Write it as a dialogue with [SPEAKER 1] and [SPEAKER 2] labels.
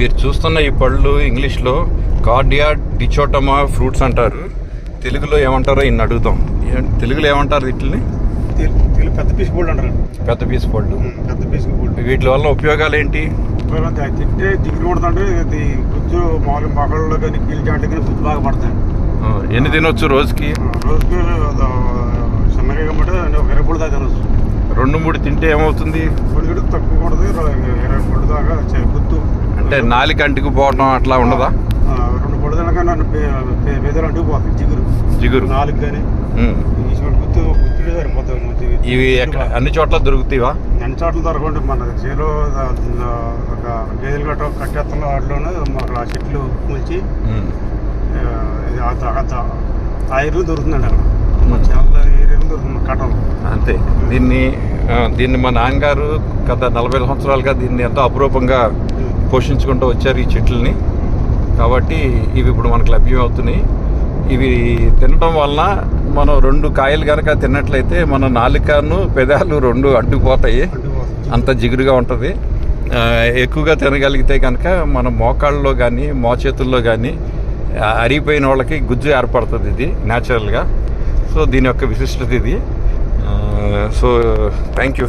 [SPEAKER 1] మీరు చూస్తున్న ఈ పళ్ళు ఇంగ్లీష్లో కార్డియా డిచోటమా ఫ్రూట్స్ అంటారు. తెలుగులో ఏమంటారో ఇన్ని అడుగుదాం. ఏ- తెలుగులో ఏమంటారు వీటిని
[SPEAKER 2] పెద్ద పీస్ గోల్డ్ అంటారు.
[SPEAKER 1] పెద్ద పీస్ పళ్ళు
[SPEAKER 2] పెద్ద పీస్ గోల్డ్
[SPEAKER 1] వీటి వల్ల ఉపయోగాలు ఏంటి
[SPEAKER 2] తింటే దిగులు కొడుతుంటే ఇది గుజ్జు మామూలు మొక్కల్లో కానీ కీళ్ళు జాంటి కానీ గుజ్జు బాగా పడతాయి.
[SPEAKER 1] ఎన్ని తినొచ్చు రోజుకి?
[SPEAKER 2] రోజుకి సన్నగా కాబట్టి ఒక ఇరవై పొడి దాకా తినొచ్చు.
[SPEAKER 1] రెండు మూడు తింటే ఏమవుతుంది?
[SPEAKER 2] తక్కువ కొడుతుంది ఇరవై పొడి దాకా
[SPEAKER 1] అంటే నాలుక అంటుకు పోవడం అట్లా ఉండదా?
[SPEAKER 2] రెండు పొడి తినక నన్ను బెదలు అంటూ పోతుంది జిగురు.
[SPEAKER 1] జిగురు.
[SPEAKER 2] నాలుగు కానీ సరిపోతుంది
[SPEAKER 1] ఇవి ఎక్కడ అన్ని చోట్ల దొరుకుతావా?
[SPEAKER 2] అన్ని చోట్ల దొరకండి మన చేలో ఒక గేదెలు గట్ట కట్టెత్తలో వాటిలోనే మాకు ఆ చెట్లు ముంచి
[SPEAKER 1] ఉమ్.
[SPEAKER 2] ఆ, ఇది ఆ త- ఆ త- ఆ ఎరువు దొరుకుతుందండి అక్కడ
[SPEAKER 1] అంతే. దీన్ని దీన్ని మా నాన్నగారు గత నలభై సంవత్సరాలుగా దీన్ని ఎంతో అపురూపంగా పోషించుకుంటూ వచ్చారు ఈ చెట్లని. కాబట్టి ఇవి ఇప్పుడు మనకు లభ్యం అవుతున్నాయి ఇవి తినడం వలన మనం రెండు కాయలు కనుక తిన్నట్లయితే మన నాలుకను పెదాలు రెండు అడ్డుపోతాయి. అంత జిగురుగా ఉంటుంది. ఎక్కువగా తినగలిగితే కనుక మన మోకాళ్ళలో కానీ మోచేతుల్లో కానీ అరిగిపోయిన వాళ్ళకి గుజ్జు ఏర్పడుతుంది ఇది న్యాచురల్గా సో దీని యొక్క విశిష్టత ఇది. So thank you